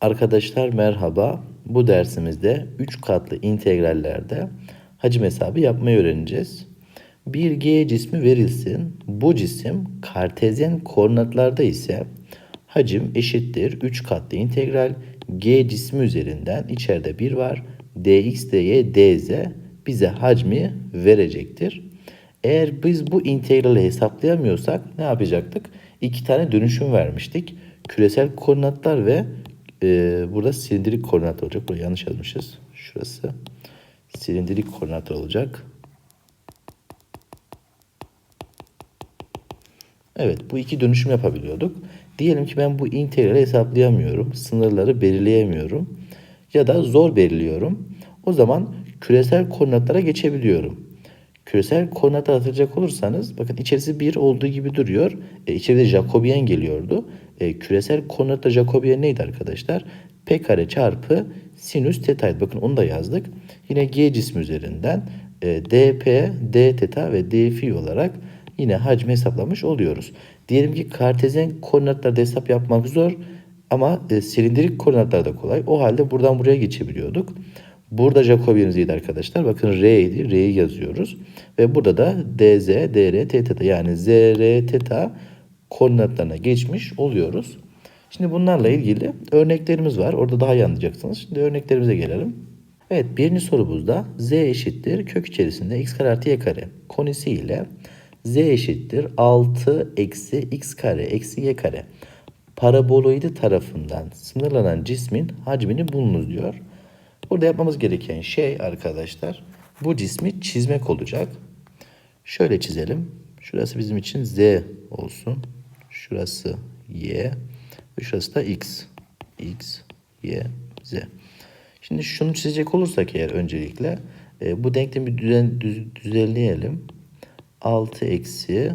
Arkadaşlar merhaba. Bu dersimizde 3 katlı integrallerde hacim hesabı yapmayı öğreneceğiz. Bir G cismi verilsin. Bu cisim kartezyen koordinatlarda ise hacim eşittir 3 katlı integral G cismi üzerinden içeride 1 var. dx, dy, dz bize hacmi verecektir. Eğer biz bu integrali hesaplayamıyorsak ne yapacaktık? İki tane dönüşüm vermiştik. Küresel koordinatlar ve e, burada silindirik koordinat olacak. Burayı yanlış yazmışız. Şurası silindirik koordinat olacak. Evet bu iki dönüşüm yapabiliyorduk. Diyelim ki ben bu integrali hesaplayamıyorum. Sınırları belirleyemiyorum. Ya da zor belirliyorum. O zaman küresel koordinatlara geçebiliyorum. Küresel koordinatlar hatırlayacak olursanız bakın içerisi 1 olduğu gibi duruyor. E, içeride Jacobian geliyordu. E, küresel koordinatta Jacobian neydi arkadaşlar? P kare çarpı sinüs tetaydı. Bakın onu da yazdık. Yine G cismi üzerinden e, dp, d teta ve d phi olarak yine hacmi hesaplamış oluyoruz. Diyelim ki kartezyen koordinatlarda hesap yapmak zor ama e, silindirik koordinatlarda kolay. O halde buradan buraya geçebiliyorduk. Burada Jacobian'ımız arkadaşlar. Bakın R idi. R'yi yazıyoruz. Ve burada da dz, dr, t teta yani z, r, teta koordinatlarına geçmiş oluyoruz. Şimdi bunlarla ilgili örneklerimiz var. Orada daha iyi anlayacaksınız. Şimdi örneklerimize gelelim. Evet birinci sorumuzda z eşittir kök içerisinde x kare artı y kare konisi ile z eşittir 6 eksi x kare eksi y kare paraboloidi tarafından sınırlanan cismin hacmini bulunuz diyor. Burada yapmamız gereken şey arkadaşlar bu cismi çizmek olacak. Şöyle çizelim. Şurası bizim için z olsun. Şurası y ve şurası da x. x, y, z. Şimdi şunu çizecek olursak eğer öncelikle e, bu denklemi düzen, düz, düzenleyelim. 6 eksi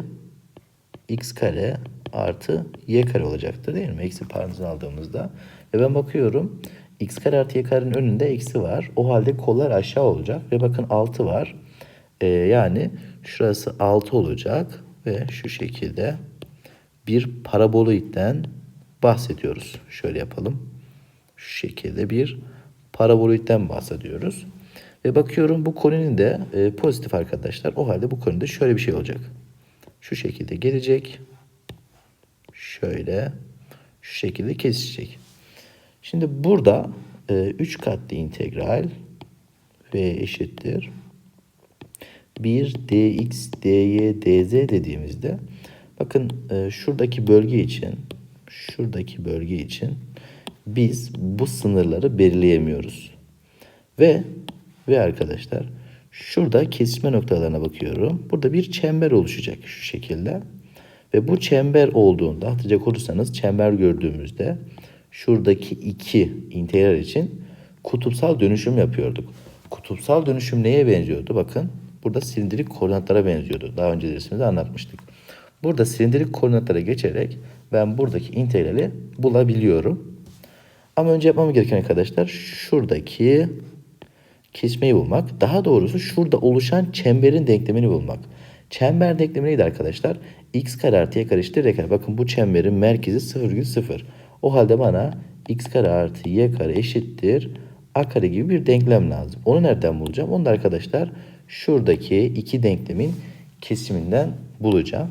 x kare artı y kare olacaktır değil mi? Eksi parantezini aldığımızda. Ve ben bakıyorum x kare artı y karenin önünde eksi var. O halde kollar aşağı olacak. Ve bakın 6 var. Ee, yani şurası 6 olacak. Ve şu şekilde bir paraboloidden bahsediyoruz. Şöyle yapalım. Şu şekilde bir paraboloidden bahsediyoruz. Ve bakıyorum bu koninin de e, pozitif arkadaşlar. O halde bu konide şöyle bir şey olacak. Şu şekilde gelecek. Şöyle. Şu şekilde kesişecek. Şimdi burada e, 3 katlı integral v eşittir. 1 dx, dy, dz dediğimizde bakın e, şuradaki bölge için şuradaki bölge için biz bu sınırları belirleyemiyoruz. Ve ve arkadaşlar şurada kesişme noktalarına bakıyorum. Burada bir çember oluşacak şu şekilde. Ve bu çember olduğunda hatırlayacak olursanız çember gördüğümüzde şuradaki iki integral için kutupsal dönüşüm yapıyorduk. Kutupsal dönüşüm neye benziyordu? Bakın burada silindirik koordinatlara benziyordu. Daha önce dersimizde anlatmıştık. Burada silindirik koordinatlara geçerek ben buradaki integrali bulabiliyorum. Ama önce yapmam gereken arkadaşlar şuradaki kesmeyi bulmak. Daha doğrusu şurada oluşan çemberin denklemini bulmak. Çember denklemi neydi arkadaşlar? x kare artı y kare eşittir kare. Bakın bu çemberin merkezi 0,0. O halde bana x kare artı y kare eşittir a kare gibi bir denklem lazım. Onu nereden bulacağım? Onu da arkadaşlar şuradaki iki denklemin kesiminden bulacağım.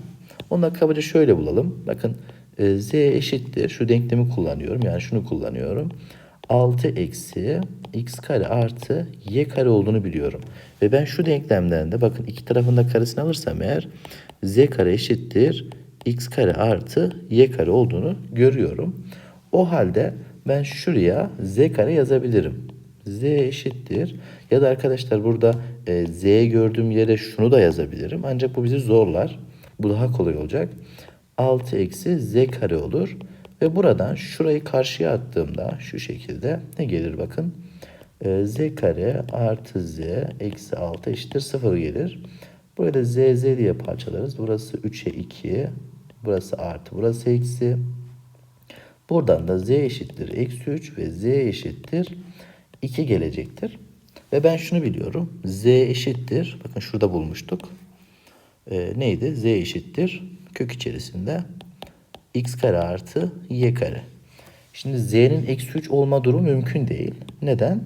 Onu da kabaca şöyle bulalım. Bakın e, z eşittir. Şu denklemi kullanıyorum. Yani şunu kullanıyorum. 6 eksi x kare artı y kare olduğunu biliyorum. Ve ben şu denklemden de bakın iki tarafında karesini alırsam eğer z kare eşittir x kare artı y kare olduğunu görüyorum. O halde ben şuraya z kare yazabilirim. z eşittir. Ya da arkadaşlar burada e, z gördüğüm yere şunu da yazabilirim. Ancak bu bizi zorlar. Bu daha kolay olacak. 6 eksi z kare olur. Ve buradan şurayı karşıya attığımda şu şekilde ne gelir bakın. E, z kare artı z eksi 6 eşittir 0 gelir. Burada z z diye parçalarız. Burası 3'e 2. Burası artı. Burası eksi. Buradan da z eşittir eksi 3 ve z eşittir 2 gelecektir. Ve ben şunu biliyorum. z eşittir. Bakın şurada bulmuştuk. E, neydi? z eşittir. Kök içerisinde x kare artı y kare. Şimdi z'nin eksi 3 olma durumu mümkün değil. Neden?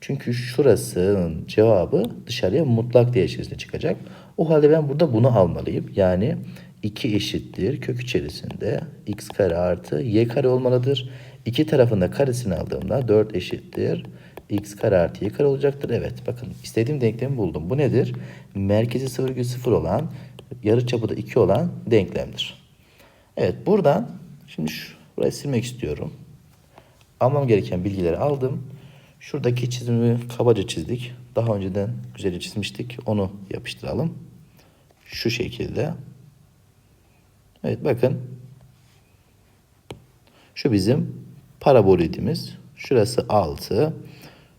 Çünkü şurasının cevabı dışarıya mutlak değer içerisinde çıkacak. O halde ben burada bunu almalıyım. Yani 2 eşittir kök içerisinde x kare artı y kare olmalıdır. İki tarafında karesini aldığımda 4 eşittir x kare artı y kare olacaktır. Evet bakın istediğim denklemi buldum. Bu nedir? Merkezi 0,0 olan yarıçapı da 2 olan denklemdir. Evet buradan şimdi şurayı silmek istiyorum. Almam gereken bilgileri aldım. Şuradaki çizimi kabaca çizdik. Daha önceden güzelce çizmiştik. Onu yapıştıralım. Şu şekilde. Evet bakın. Şu bizim parabolidimiz. Şurası 6.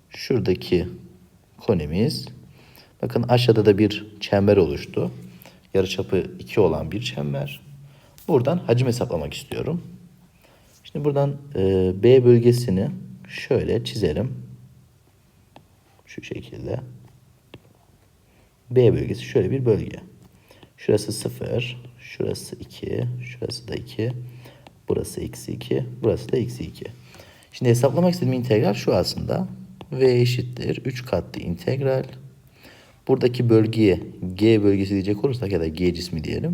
Şuradaki konemiz. Bakın aşağıda da bir çember oluştu. Yarıçapı 2 olan bir çember. Buradan hacim hesaplamak istiyorum. Şimdi buradan e, B bölgesini şöyle çizelim. Şu şekilde. B bölgesi şöyle bir bölge. Şurası 0, şurası 2, şurası da 2, burası eksi 2, burası da eksi 2. Şimdi hesaplamak istediğim integral şu aslında. V eşittir 3 katlı integral. Buradaki bölgeye G bölgesi diyecek olursak ya da G cismi diyelim.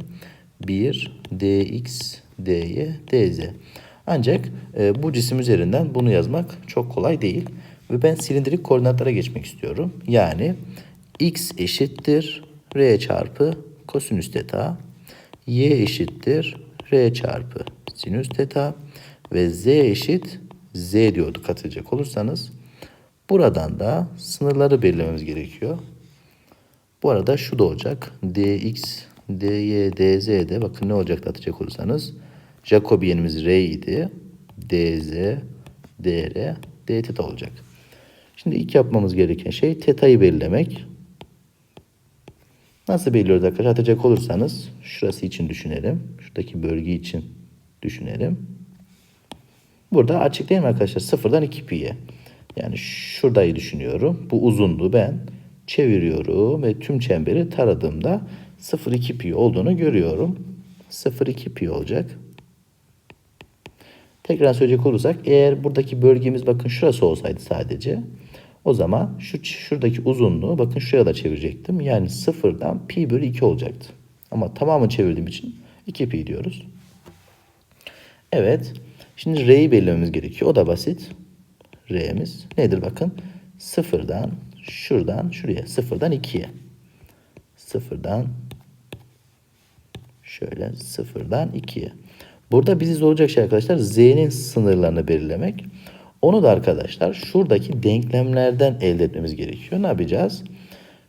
1 dx dy dz. Ancak e, bu cisim üzerinden bunu yazmak çok kolay değil. Ve ben silindirik koordinatlara geçmek istiyorum. Yani x eşittir r çarpı kosinüs teta. y eşittir r çarpı sinüs teta. Ve z eşit z diyorduk katılacak olursanız. Buradan da sınırları belirlememiz gerekiyor. Bu arada şu da olacak. dx, dy, dz de bakın ne olacak atacak olursanız. Jacobiyenimiz r idi. dz, dr, d teta olacak. Şimdi ilk yapmamız gereken şey teta'yı belirlemek. Nasıl belirliyoruz arkadaşlar? Atacak olursanız şurası için düşünelim. Şuradaki bölge için düşünelim. Burada açık değil mi arkadaşlar? Sıfırdan 2 pi'ye. Yani şuradayı düşünüyorum. Bu uzunluğu ben çeviriyorum ve tüm çemberi taradığımda 0,2 pi olduğunu görüyorum. 0,2 pi olacak. Tekrar söyleyecek olursak eğer buradaki bölgemiz bakın şurası olsaydı sadece o zaman şu şuradaki uzunluğu bakın şuraya da çevirecektim. Yani sıfırdan pi bölü 2 olacaktı. Ama tamamını çevirdiğim için 2 pi diyoruz. Evet. Şimdi r'yi belirlememiz gerekiyor. O da basit. R'miz nedir bakın? Sıfırdan şuradan şuraya. Sıfırdan 2'ye. Sıfırdan şöyle sıfırdan 2'ye. Burada bizi zorlayacak şey arkadaşlar z'nin sınırlarını belirlemek. Onu da arkadaşlar şuradaki denklemlerden elde etmemiz gerekiyor. Ne yapacağız?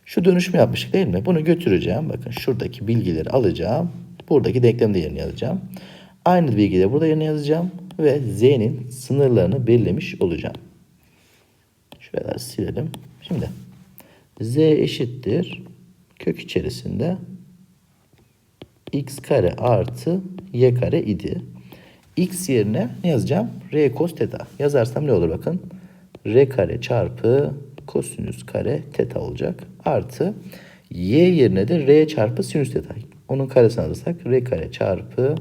Şu dönüşümü yapmıştık değil mi? Bunu götüreceğim. Bakın şuradaki bilgileri alacağım. Buradaki denklemde yerine yazacağım. Aynı bilgileri burada yerine yazacağım. Ve z'nin sınırlarını belirlemiş olacağım. Şöyle silelim. Şimdi z eşittir kök içerisinde x kare artı y kare idi. x yerine ne yazacağım? r cos theta. Yazarsam ne olur bakın. r kare çarpı kosinüs kare theta olacak. Artı y yerine de r çarpı sinüs theta. Onun karesini alırsak r kare çarpı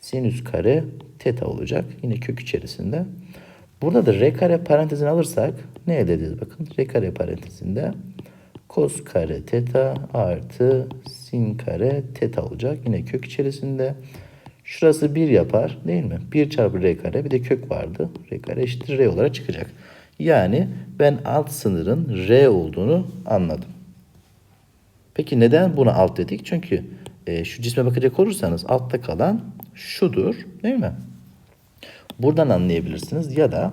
sinüs kare theta olacak. Yine kök içerisinde. Burada da r kare parantezini alırsak ne elde edeceğiz? Bakın r kare parantezinde cos kare theta artı sin kare theta olacak. Yine kök içerisinde. Şurası 1 yapar değil mi? 1 çarpı r kare bir de kök vardı. r kare eşittir r olarak çıkacak. Yani ben alt sınırın r olduğunu anladım. Peki neden buna alt dedik? Çünkü e, şu cisme bakacak olursanız altta kalan şudur değil mi? Buradan anlayabilirsiniz ya da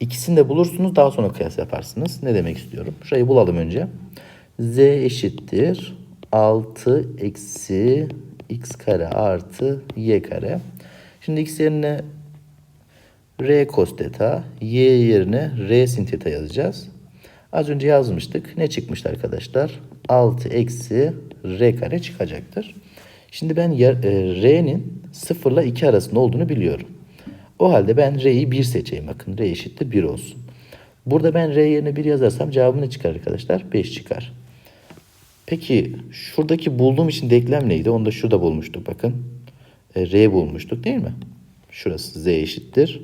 ikisini de bulursunuz daha sonra kıyas yaparsınız. Ne demek istiyorum? Şurayı bulalım önce. Z eşittir 6 eksi x kare artı y kare. Şimdi x yerine r cos theta, y yerine r sin theta yazacağız. Az önce yazmıştık. Ne çıkmıştı arkadaşlar? 6 eksi r kare çıkacaktır. Şimdi ben e, r'nin 0 ile 2 arasında olduğunu biliyorum. O halde ben r'yi 1 seçeyim. Bakın r eşittir 1 olsun. Burada ben r yerine 1 yazarsam cevabı ne çıkar arkadaşlar? 5 çıkar. Peki şuradaki bulduğum için denklem neydi? Onu da şurada bulmuştuk bakın. E, r bulmuştuk değil mi? Şurası z eşittir.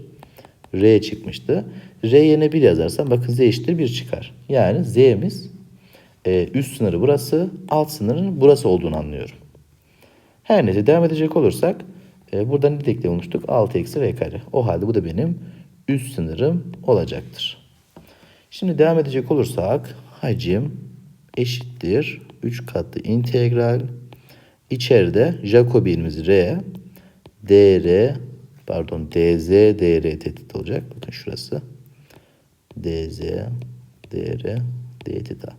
R çıkmıştı. R yerine 1 yazarsam bakın z eşittir 1 çıkar. Yani z'miz e, üst sınırı burası, alt sınırın burası olduğunu anlıyorum. Her neyse devam edecek olursak e, burada ne denklem olmuştuk? 6 eksi r kare. O halde bu da benim üst sınırım olacaktır. Şimdi devam edecek olursak hacim eşittir 3 katlı integral içeride Jacobi'miz r dr pardon dz dr tehdit olacak. Bakın şurası dz dr d teta.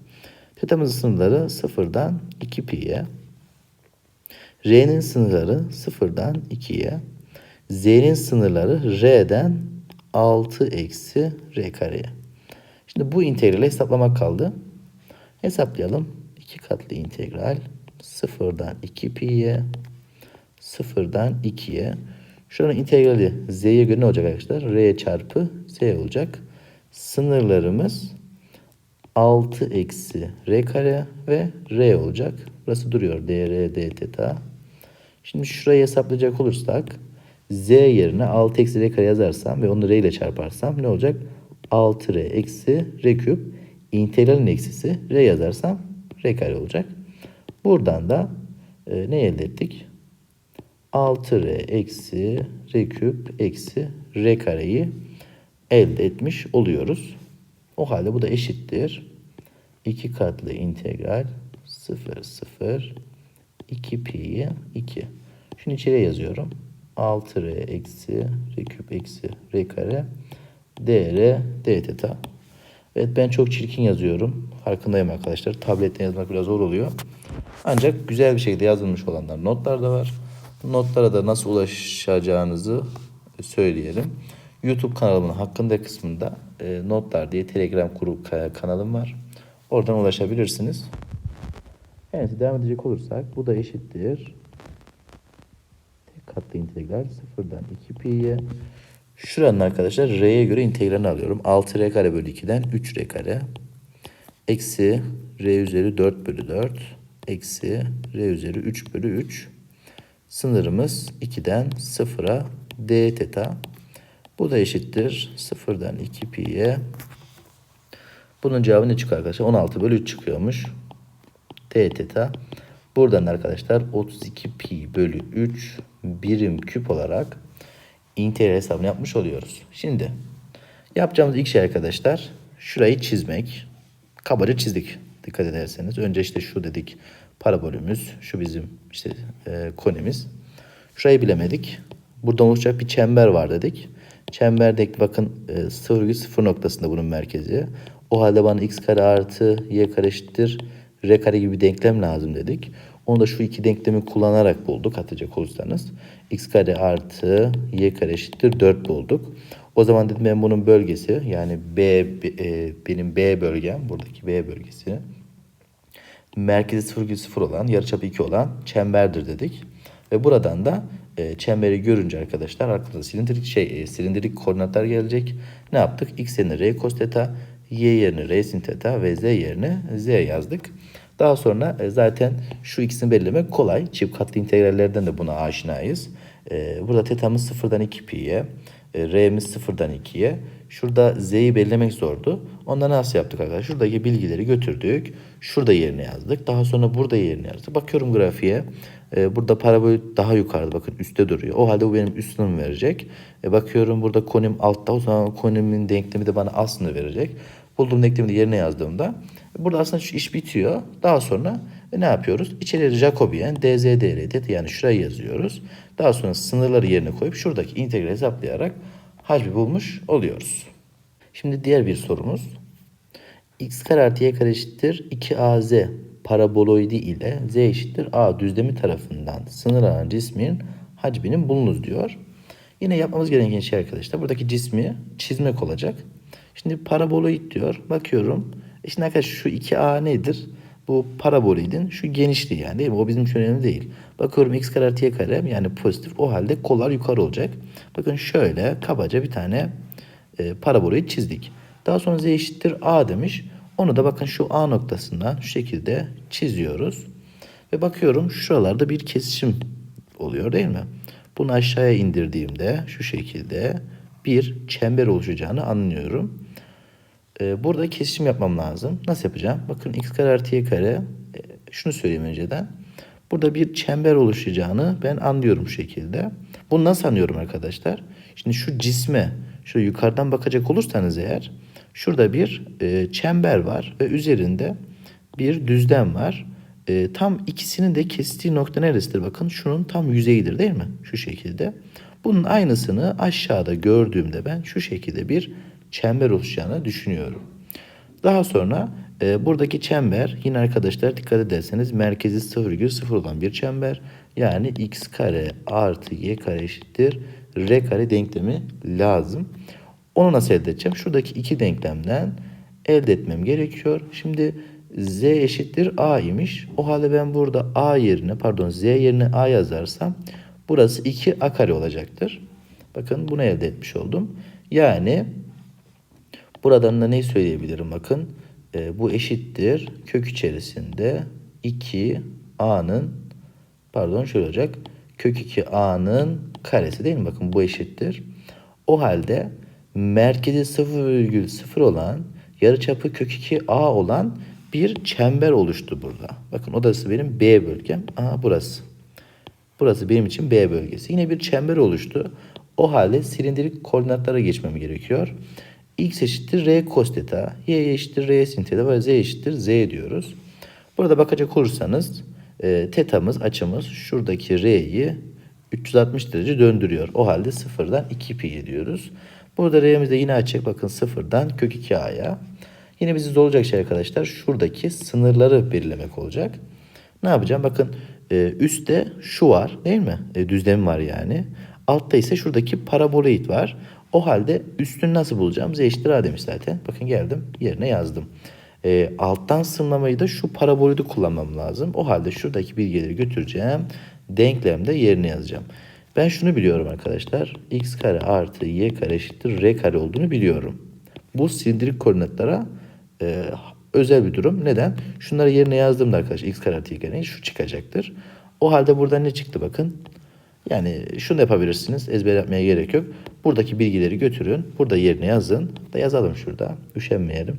Tetamızın sınırları sıfırdan 2 pi'ye. R'nin sınırları sıfırdan 2'ye. Z'nin sınırları R'den 6 eksi R kareye. Şimdi bu integrali hesaplamak kaldı. Hesaplayalım. 2 katlı integral sıfırdan 2 pi'ye sıfırdan 2'ye. Şuranın integrali z'ye göre ne olacak arkadaşlar? r çarpı z olacak. Sınırlarımız 6 eksi r kare ve r olacak. Burası duruyor. dr d teta. Şimdi şurayı hesaplayacak olursak z yerine 6 eksi r kare yazarsam ve onu r ile çarparsam ne olacak? 6r eksi r küp. İntegralin eksisi r yazarsam r kare olacak. Buradan da e, ne elde ettik? 6r eksi r küp eksi r kareyi elde etmiş oluyoruz. O halde bu da eşittir. 2 katlı integral 0 0 2 pi'ye 2. Şunu içeriye yazıyorum. 6r eksi r küp eksi r kare dr d teta. Evet ben çok çirkin yazıyorum. Farkındayım arkadaşlar. Tabletten yazmak biraz zor oluyor. Ancak güzel bir şekilde yazılmış olanlar notlar da var. Notlara da nasıl ulaşacağınızı söyleyelim. YouTube kanalımın hakkında kısmında e, notlar diye Telegram grup kanalım var. Oradan ulaşabilirsiniz. Evet devam edecek olursak bu da eşittir. Tek katlı integral sıfırdan 2 pi'ye. Şuranın arkadaşlar r'ye göre integralini alıyorum. 6r kare bölü 2'den 3r kare. Eksi r üzeri 4 bölü 4. Eksi r üzeri 3 bölü 3. Sınırımız 2'den 0'a d teta. Bu da eşittir 0'dan 2 pi'ye. Bunun cevabı ne çıkıyor arkadaşlar? 16 bölü 3 çıkıyormuş. D teta. Buradan arkadaşlar 32 pi bölü 3 birim küp olarak integral hesabını yapmış oluyoruz. Şimdi yapacağımız ilk şey arkadaşlar şurayı çizmek. Kabaca çizdik dikkat ederseniz. Önce işte şu dedik parabolümüz. Şu bizim işte e, konimiz. Şurayı bilemedik. Buradan oluşacak bir çember var dedik. Çemberdeki bakın e, 0,0 noktasında bunun merkezi. O halde bana x kare artı y kare eşittir r kare gibi bir denklem lazım dedik. Onu da şu iki denklemi kullanarak bulduk atacak olursanız. x kare artı y kare eşittir 4 bulduk. O zaman dedim ben bunun bölgesi yani B e, benim B bölgem buradaki B bölgesi merkezi 0,0 olan yarıçapı 2 olan çemberdir dedik. Ve buradan da e, çemberi görünce arkadaşlar aklınıza silindirik şey e, silindirik koordinatlar gelecek. Ne yaptık? X yerine R cos theta, Y yerine R sin ve Z yerine Z yazdık. Daha sonra e, zaten şu ikisini belirlemek kolay. Çift katlı integrallerden de buna aşinayız. E, burada tetamız sıfırdan 2 pi'ye, e, R'miz sıfırdan 2'ye. Şurada Z'yi belirlemek zordu. Onda nasıl yaptık arkadaşlar? Şuradaki bilgileri götürdük. Şurada yerine yazdık. Daha sonra burada yerine yazdık. Bakıyorum grafiğe. Burada parabol daha yukarıda bakın üstte duruyor. O halde bu benim üst sınırımı verecek. Bakıyorum burada konim altta. O zaman konimin denklemi de bana alt sınır verecek. Bulduğum denklemi de yerine yazdığımda burada aslında şu iş bitiyor. Daha sonra e, ne yapıyoruz? İçeriye Jacobian dz dr yani şurayı yazıyoruz. Daha sonra sınırları yerine koyup şuradaki integral hesaplayarak hacmi bulmuş oluyoruz. Şimdi diğer bir sorumuz. x kare artı y kare eşittir 2az paraboloidi ile z eşittir a düzlemi tarafından sınırlanan cismin hacminin bulunuz diyor. Yine yapmamız gereken şey arkadaşlar buradaki cismi çizmek olacak. Şimdi paraboloid diyor. Bakıyorum. Şimdi arkadaşlar şu 2a nedir? Bu paraboloidin şu genişliği yani değil mi? O bizim için önemli değil. Bakıyorum x kare artı y kare yani pozitif. O halde kollar yukarı olacak. Bakın şöyle kabaca bir tane e, paraboloid çizdik. Daha sonra z eşittir a demiş. Onu da bakın şu a noktasından şu şekilde çiziyoruz. Ve bakıyorum şuralarda bir kesişim oluyor değil mi? Bunu aşağıya indirdiğimde şu şekilde bir çember oluşacağını anlıyorum. Ee, burada kesişim yapmam lazım. Nasıl yapacağım? Bakın x kare artı y kare. e, şunu söyleyeyim önceden. Burada bir çember oluşacağını ben anlıyorum şu şekilde. Bunu nasıl anlıyorum arkadaşlar? Şimdi şu cisme şöyle yukarıdan bakacak olursanız eğer şurada bir e, çember var ve üzerinde bir düzlem var. E, tam ikisinin de kestiği nokta neresidir? Bakın şunun tam yüzeyidir değil mi? Şu şekilde. Bunun aynısını aşağıda gördüğümde ben şu şekilde bir çember oluşacağını düşünüyorum. Daha sonra e, buradaki çember yine arkadaşlar dikkat ederseniz merkezi 0,0 olan bir çember. Yani x kare artı y kare eşittir r kare denklemi lazım. Onu nasıl elde edeceğim? Şuradaki iki denklemden elde etmem gerekiyor. Şimdi z eşittir a imiş. O halde ben burada a yerine pardon z yerine a yazarsam burası 2 a kare olacaktır. Bakın bunu elde etmiş oldum. Yani buradan da ne söyleyebilirim bakın. E, bu eşittir kök içerisinde 2 a'nın pardon şöyle olacak. Kök 2 a'nın karesi değil mi? Bakın bu eşittir. O halde merkezi 0,0 olan yarıçapı kök 2 a olan bir çember oluştu burada. Bakın odası benim B bölgem. Aha burası. Burası benim için B bölgesi. Yine bir çember oluştu. O halde silindirik koordinatlara geçmem gerekiyor. X eşittir R cos theta, Y eşittir R sin theta ve Z eşittir Z diyoruz. Burada bakacak olursanız e, tetamız açımız şuradaki R'yi 360 derece döndürüyor. O halde sıfırdan 2 pi diyoruz. Burada R'miz de yine açık. Bakın sıfırdan kök 2A'ya. Yine bizi zorlayacak şey arkadaşlar şuradaki sınırları belirlemek olacak. Ne yapacağım? Bakın e, üstte şu var değil mi? E, düzlem var yani. Altta ise şuradaki paraboloid var. O halde üstünü nasıl bulacağım? Z eşittir A demiş zaten. Bakın geldim yerine yazdım. E, alttan sınırlamayı da şu paraboloidi kullanmam lazım. O halde şuradaki bilgileri götüreceğim. Denklemde yerine yazacağım. Ben şunu biliyorum arkadaşlar. x kare artı y kare eşittir r kare olduğunu biliyorum. Bu silindirik koordinatlara e, özel bir durum. Neden? Şunları yerine yazdığımda arkadaşlar x kare artı y kare şu çıkacaktır. O halde burada ne çıktı bakın. Yani şunu yapabilirsiniz. Ezber yapmaya gerek yok. Buradaki bilgileri götürün. Burada yerine yazın. Da yazalım şurada. Üşenmeyelim.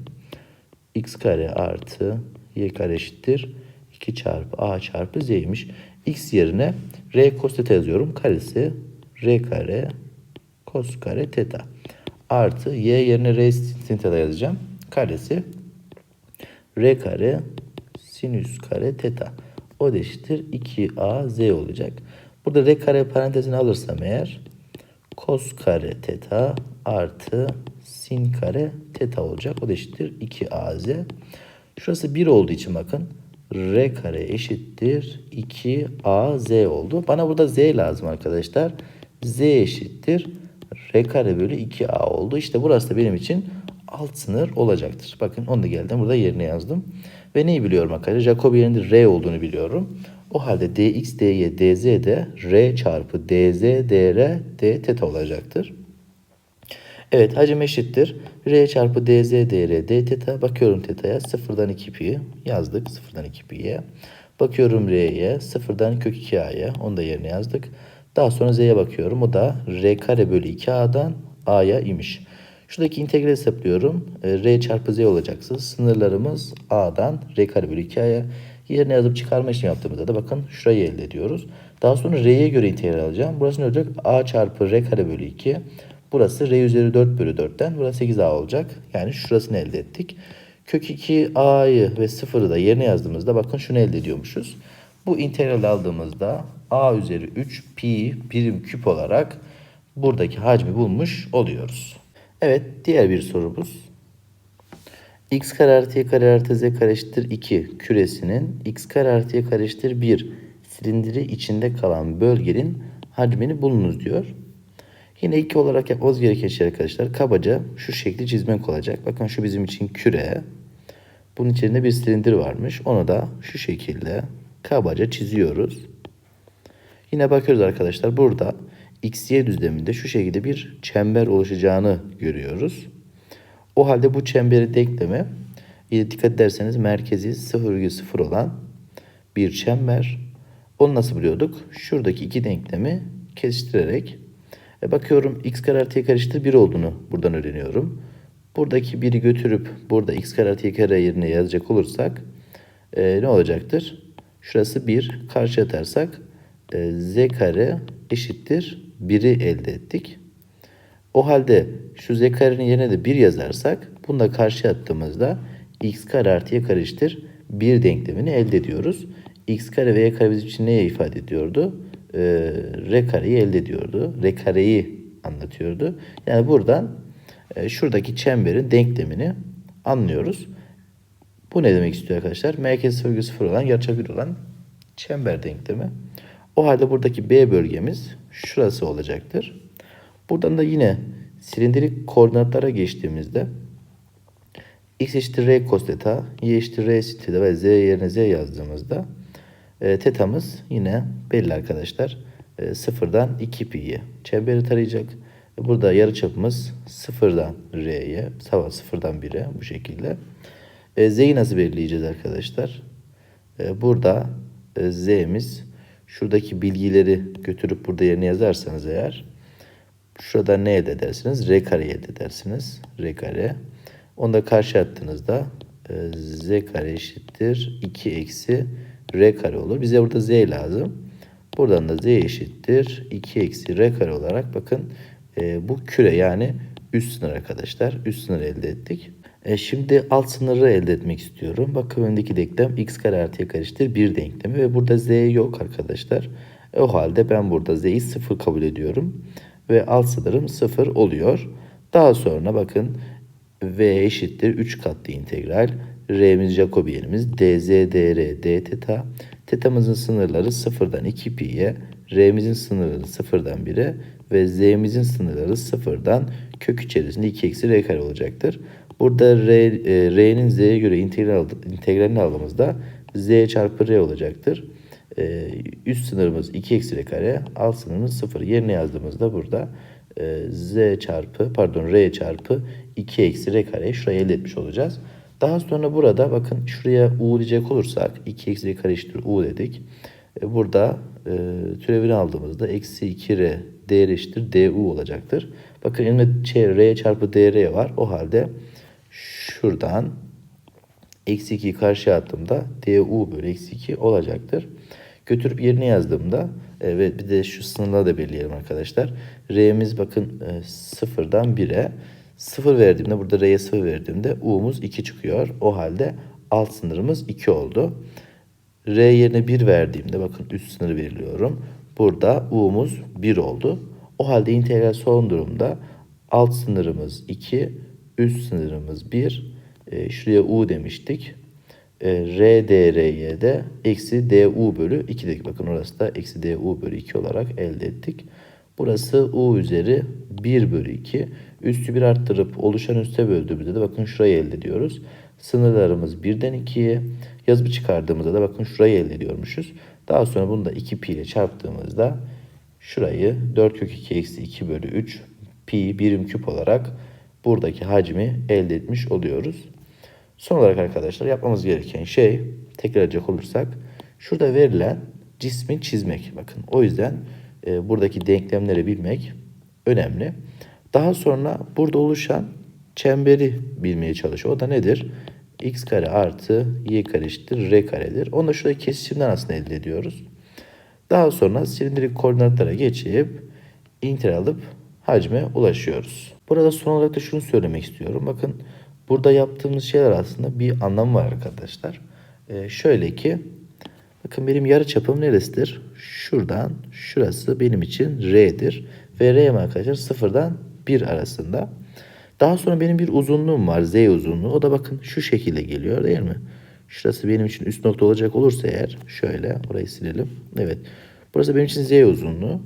x kare artı y kare eşittir. 2 çarpı a çarpı z'ymiş. x yerine r cos theta yazıyorum. Karesi r kare cos kare theta. Artı y yerine r sin theta yazacağım. Karesi r kare sinüs kare theta. O da eşittir 2az olacak. Burada r kare parantezini alırsam eğer cos kare theta artı sin kare theta olacak. O da eşittir 2az. Şurası 1 olduğu için bakın r kare eşittir 2az oldu. Bana burada z lazım arkadaşlar. z eşittir r kare bölü 2a oldu. İşte burası da benim için alt sınır olacaktır. Bakın onu da geldim. Burada yerine yazdım. Ve neyi biliyorum arkadaşlar? Jacobian'ın r olduğunu biliyorum. O halde dx, dy, dz de r çarpı dz, dr, d teta olacaktır. Evet hacim eşittir. R çarpı dz, dr, d teta. Bakıyorum teta'ya sıfırdan 2 pi yazdık. Sıfırdan 2 pi'ye. Bakıyorum r'ye sıfırdan kök 2a'ya. Onu da yerine yazdık. Daha sonra z'ye bakıyorum. O da r kare bölü 2a'dan a'ya imiş. Şuradaki integrali hesaplıyorum. E, R çarpı Z olacaksın. Sınırlarımız A'dan R kare bölü 2A'ya. Yerine yazıp çıkarma işlemi yaptığımızda da bakın şurayı elde ediyoruz. Daha sonra R'ye göre integral alacağım. Burası ne olacak? A çarpı R kare bölü 2. Burası R üzeri 4 bölü 4'ten. Burası 8A olacak. Yani şurasını elde ettik. Kök 2A'yı ve 0'ı da yerine yazdığımızda bakın şunu elde ediyormuşuz. Bu integral aldığımızda A üzeri 3 pi birim küp olarak buradaki hacmi bulmuş oluyoruz. Evet diğer bir sorumuz. X kare artı y kare artı z kare eşittir 2 küresinin x kare artı y kare eşittir 1 silindiri içinde kalan bölgenin hacmini bulunuz diyor. Yine 2 olarak yapmamız gereken şey arkadaşlar kabaca şu şekli çizmek olacak. Bakın şu bizim için küre. Bunun içinde bir silindir varmış. Onu da şu şekilde kabaca çiziyoruz. Yine bakıyoruz arkadaşlar burada XY düzleminde şu şekilde bir çember oluşacağını görüyoruz. O halde bu çemberi denkleme dikkat ederseniz merkezi 0,0 olan bir çember. Onu nasıl biliyorduk? Şuradaki iki denklemi kesiştirerek e, bakıyorum x kare artı eşittir 1 olduğunu buradan öğreniyorum. Buradaki 1'i götürüp burada x kare artı kare yerine yazacak olursak e, ne olacaktır? Şurası 1. Karşı atarsak e, z kare eşittir 1'i elde ettik. O halde şu z karenin yerine de 1 yazarsak bunu da karşı attığımızda x kare artı y kare eşittir 1 denklemini elde ediyoruz. x kare ve y kare bizim için neye ifade ediyordu? Ee, r kareyi elde ediyordu. r kareyi anlatıyordu. Yani buradan e, şuradaki çemberin denklemini anlıyoruz. Bu ne demek istiyor arkadaşlar? Merkez 0,0 olan yarıçapı 1 olan çember denklemi. O halde buradaki B bölgemiz şurası olacaktır. Buradan da yine silindirik koordinatlara geçtiğimizde x eşittir r cos theta, y eşittir r sin theta ve z yerine z yazdığımızda e, tetamız yine belli arkadaşlar. E, sıfırdan 2 pi'ye çemberi tarayacak. E, burada yarıçapımız sıfırdan r'ye, sava sıfırdan 1'e bu şekilde. E, z'yi nasıl belirleyeceğiz arkadaşlar? E, burada e, z'miz şuradaki bilgileri götürüp burada yerine yazarsanız eğer şurada ne elde edersiniz? R kare elde edersiniz. R kare. Onu da karşı attığınızda e, z kare eşittir 2 eksi r kare olur. Bize burada z lazım. Buradan da z eşittir 2 eksi r kare olarak bakın e, bu küre yani üst sınır arkadaşlar. Üst sınır elde ettik. E, şimdi alt sınırı elde etmek istiyorum. Bakın öndeki denklem x kare artı y kare eşittir 1 denklemi ve burada z yok arkadaşlar. O halde ben burada z'yi 0 kabul ediyorum. Ve alt sınırım 0 oluyor. Daha sonra bakın v eşittir 3 katlı integral. R'miz Jacobiyenimiz dz dr d teta. Tetamızın sınırları 0'dan 2 pi'ye. R'mizin sınırları 0'dan 1'e ve z'mizin sınırları 0'dan kök içerisinde 2 eksi r kare olacaktır. Burada r, e, z'ye göre integral, integralini aldığımızda z çarpı r olacaktır. E, üst sınırımız 2 eksi r kare, alt sınırımız 0. Yerine yazdığımızda burada e, z çarpı pardon r çarpı 2 eksi r kare şurayı elde etmiş olacağız. Daha sonra burada bakın şuraya u diyecek olursak 2 eksi r kare eşittir u dedik. E, burada e, türevini aldığımızda eksi 2r dr eşittir du olacaktır. Bakın elimde r çarpı dr var. O halde şuradan eksi 2'yi karşıya attığımda du bölü eksi 2 olacaktır. Götürüp yerine yazdığımda evet bir de şu sınırları da belirleyelim arkadaşlar. R'miz bakın e, sıfırdan 1'e 0 verdiğimde burada R'ye 0 verdiğimde U'muz 2 çıkıyor. O halde alt sınırımız 2 oldu. R yerine 1 verdiğimde bakın üst sınırı veriliyorum. Burada U'muz 1 oldu. O halde integral son durumda alt sınırımız 2, üst sınırımız 1. E, şuraya U demiştik. E, de eksi DU bölü 2 dedik. Bakın orası da eksi DU bölü 2 olarak elde ettik. Burası U üzeri 1 bölü 2. Üstü 1 arttırıp oluşan üste böldüğümüzde de bakın şurayı elde ediyoruz. Sınırlarımız 1'den 2'ye. Yazımı çıkardığımızda da bakın şurayı elde ediyormuşuz. Daha sonra bunu da 2 pi ile çarptığımızda şurayı 4 kök 2 eksi 2 bölü 3 pi birim küp olarak buradaki hacmi elde etmiş oluyoruz. Son olarak arkadaşlar yapmamız gereken şey tekrar edecek olursak şurada verilen cismi çizmek. Bakın o yüzden e, buradaki denklemleri bilmek önemli. Daha sonra burada oluşan çemberi bilmeye çalışıyor. O da nedir? x kare artı y kare eşittir r karedir. Onu da şurada kesişimden aslında elde ediyoruz. Daha sonra silindirik koordinatlara geçip integral alıp hacme ulaşıyoruz. Burada son olarak da şunu söylemek istiyorum. Bakın burada yaptığımız şeyler aslında bir anlam var arkadaşlar. Ee, şöyle ki bakın benim yarı çapım neresidir? Şuradan şurası benim için r'dir. Ve r arkadaşlar sıfırdan 1 arasında. Daha sonra benim bir uzunluğum var. Z uzunluğu. O da bakın şu şekilde geliyor değil mi? Şurası benim için üst nokta olacak olursa eğer şöyle orayı silelim. Evet. Burası benim için Z uzunluğu.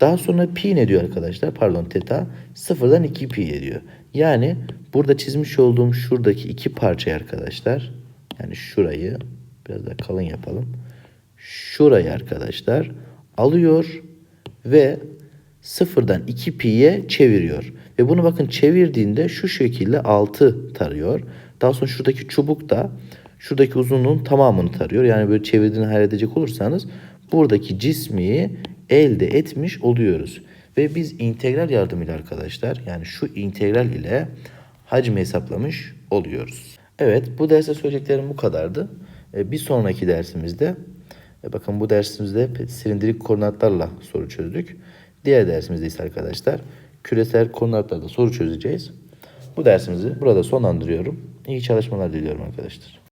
Daha sonra pi ne diyor arkadaşlar? Pardon teta sıfırdan 2 pi ediyor. Yani burada çizmiş olduğum şuradaki iki parçayı arkadaşlar yani şurayı biraz daha kalın yapalım. Şurayı arkadaşlar alıyor ve sıfırdan 2 pi'ye çeviriyor. Ve bunu bakın çevirdiğinde şu şekilde 6 tarıyor. Daha sonra şuradaki çubuk da şuradaki uzunluğun tamamını tarıyor. Yani böyle çevirdiğini hayal edecek olursanız buradaki cismi elde etmiş oluyoruz. Ve biz integral yardımıyla arkadaşlar yani şu integral ile hacmi hesaplamış oluyoruz. Evet bu derste söyleyeceklerim bu kadardı. E, Bir sonraki dersimizde e, bakın bu dersimizde silindirik koordinatlarla soru çözdük. Diğer dersimizde ise arkadaşlar küresel koordinatlarla soru çözeceğiz. Bu dersimizi burada sonlandırıyorum. İyi çalışmalar diliyorum arkadaşlar.